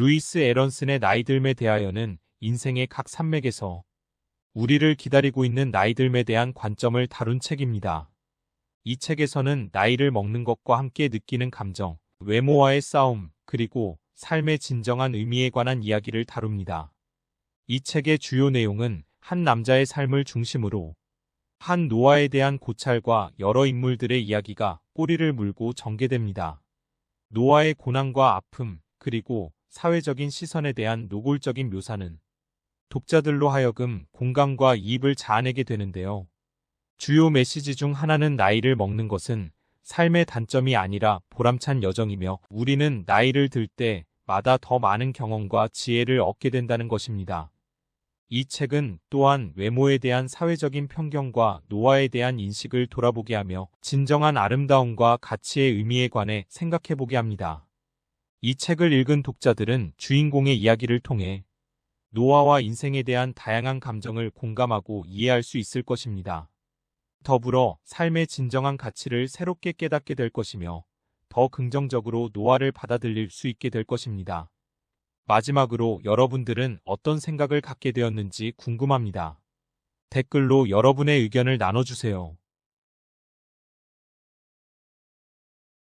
루이스 에런슨의 나이들에 대하여는 인생의 각 산맥에서 우리를 기다리고 있는 나이들에 대한 관점을 다룬 책입니다. 이 책에서는 나이를 먹는 것과 함께 느끼는 감정, 외모와의 싸움, 그리고 삶의 진정한 의미에 관한 이야기를 다룹니다. 이 책의 주요 내용은 한 남자의 삶을 중심으로 한 노아에 대한 고찰과 여러 인물들의 이야기가 꼬리를 물고 전개됩니다. 노아의 고난과 아픔, 그리고 사회적인 시선에 대한 노골적인 묘사는 독자들로 하여금 공감과 이입을 자아내게 되는데요. 주요 메시지 중 하나는 나이를 먹는 것은 삶의 단점이 아니라 보람찬 여정이며 우리는 나이를 들 때마다 더 많은 경험과 지혜를 얻게 된다는 것입니다. 이 책은 또한 외모에 대한 사회적인 편견과 노화에 대한 인식을 돌아보게 하며 진정한 아름다움과 가치의 의미에 관해 생각해보게 합니다. 이 책을 읽은 독자들은 주인공의 이야기를 통해 노화와 인생에 대한 다양한 감정을 공감하고 이해할 수 있을 것입니다. 더불어 삶의 진정한 가치를 새롭게 깨닫게 될 것이며 더 긍정적으로 노화를 받아들일 수 있게 될 것입니다. 마지막으로 여러분들은 어떤 생각을 갖게 되었는지 궁금합니다. 댓글로 여러분의 의견을 나눠주세요.